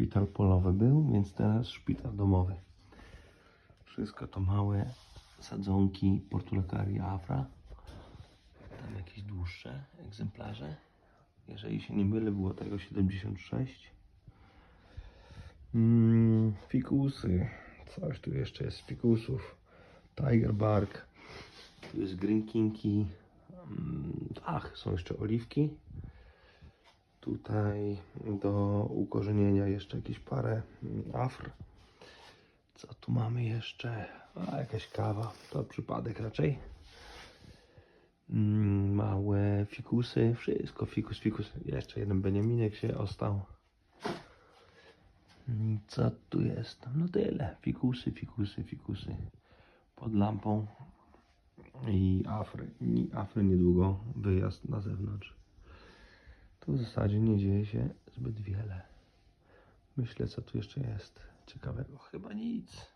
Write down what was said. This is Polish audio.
Szpital polowy był, więc teraz szpital domowy. Wszystko to małe sadzonki Portulacaria afra. Tam jakieś dłuższe egzemplarze. Jeżeli się nie mylę, było tego 76. Mm, fikusy. Coś tu jeszcze jest z fikusów. Tiger bark. Tu jest green kinki. Mm, Ach, są jeszcze oliwki. Tutaj do ukorzenienia jeszcze jakieś parę mm, afr. Co tu mamy jeszcze? A, jakaś kawa. To przypadek raczej. Mm, Małe fikusy. Wszystko fikus, fikus. Jeszcze jeden Beniaminek się ostał. Mm, Co tu jest? No tyle. Fikusy, fikusy, fikusy. Pod lampą. I afry. I afry niedługo. Wyjazd na zewnątrz. Tu w zasadzie nie dzieje się zbyt wiele. Myślę, co tu jeszcze jest ciekawego. Chyba nic.